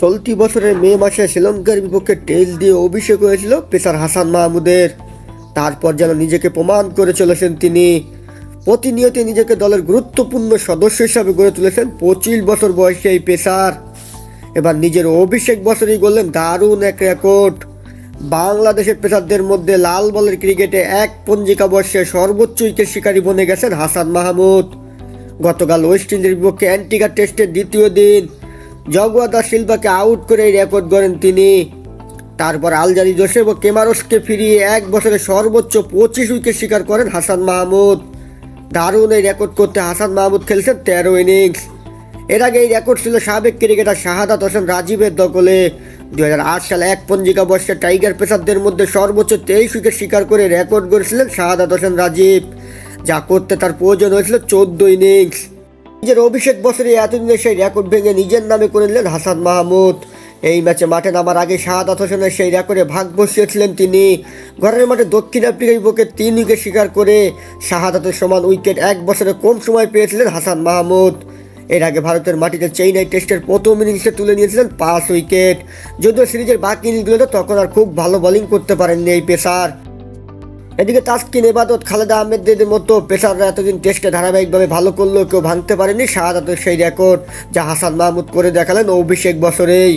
চলতি বছরের মে মাসে শ্রীলঙ্কার বিপক্ষে টেস্ট দিয়ে অভিষেক হয়েছিল পেসার হাসান মাহমুদের। তারপর যেন নিজেকে প্রমাণ করে চলেছেন তিনি। প্রতিনিয়ত নিজেকে দলের গুরুত্বপূর্ণ সদস্য হিসাবে গড়ে তুলেছেন পঁচিশ বছর বয়সে এই পেসার। এবার নিজের অভিষেক বছরই করলেন দারুণ এক রেকর্ড। বাংলাদেশের পেসারদের মধ্যে লাল বলের ক্রিকেটে এক পঞ্জিকা বর্ষে সর্বোচ্চ উইকেট শিকারী বনে গেছেন হাসান মাহমুদ। গতকাল ওয়েস্ট ইন্ডিজের বিপক্ষে অ্যান্টিগা টেস্টের দ্বিতীয় দিন জগওয়াদা সিলভাকে আউট করে রেকর্ড গড়েন তিনি। তারপর আলজারি জোসেফ ও কেমারোসকে ফিরিয়ে এক বছরে সর্বোচ্চ পঁচিশ উইকেট শিকার করেন হাসান মাহমুদ। দারুণ এই রেকর্ড করতে হাসান মাহমুদ খেলছেন তেরো ইনিংস। এর আগে এই রেকর্ড ছিল সাবেক ক্রিকেটার শাহাদাত হোসেন রাজীবের দখলে। দুই হাজার আট সালে এক পঞ্জিকা বর্ষে টাইগার পেসারদের মধ্যে সর্বোচ্চ তেইশ উইকেট শিকার করে রেকর্ড গড়েছিলেন শাহাদাত হোসেন রাজীব। যা করতে তার প্রয়োজন হয়েছিল চোদ্দ ইনিংস। নিজের অভিষেক বছরে এতদিনে সেই রেকর্ড ভেঙে নিজের নামে করে নিলেন হাসান মাহমুদ। এই ম্যাচে মাঠে নামার আগে শাহাদাত হোসেনের সেই রেকর্ডে ভাগ বসিয়েছিলেন তিনি। ঘরের মাঠে দক্ষিণ আফ্রিকার বিপক্ষে তিন উইকেট শিকার করে শাহাদাতের সমান উইকেট এক বছরে কম সময় পেয়েছিলেন হাসান মাহমুদ। এর আগে ভারতের মাটিতে চেন্নাই টেস্টের প্রথম ইনিংসে তুলে নিয়েছিলেন পাঁচ উইকেট যদিও সিরিজের বাকি ইনিংসগুলোতে তখন আর খুব ভালো বোলিং করতে পারেননি এই পেসার। এদিকে তাসকিন এবাদত খালেদা আহমেদদের মতো পেশাররা এতদিন টেস্টে ধারাবাহিকভাবে ভালো করলেও কেউ ভাঙতে পারেনি শাহাদাতের সেই রেকর্ড যা হাসান মাহমুদ করে দেখালেন অভিষেক বছরেই।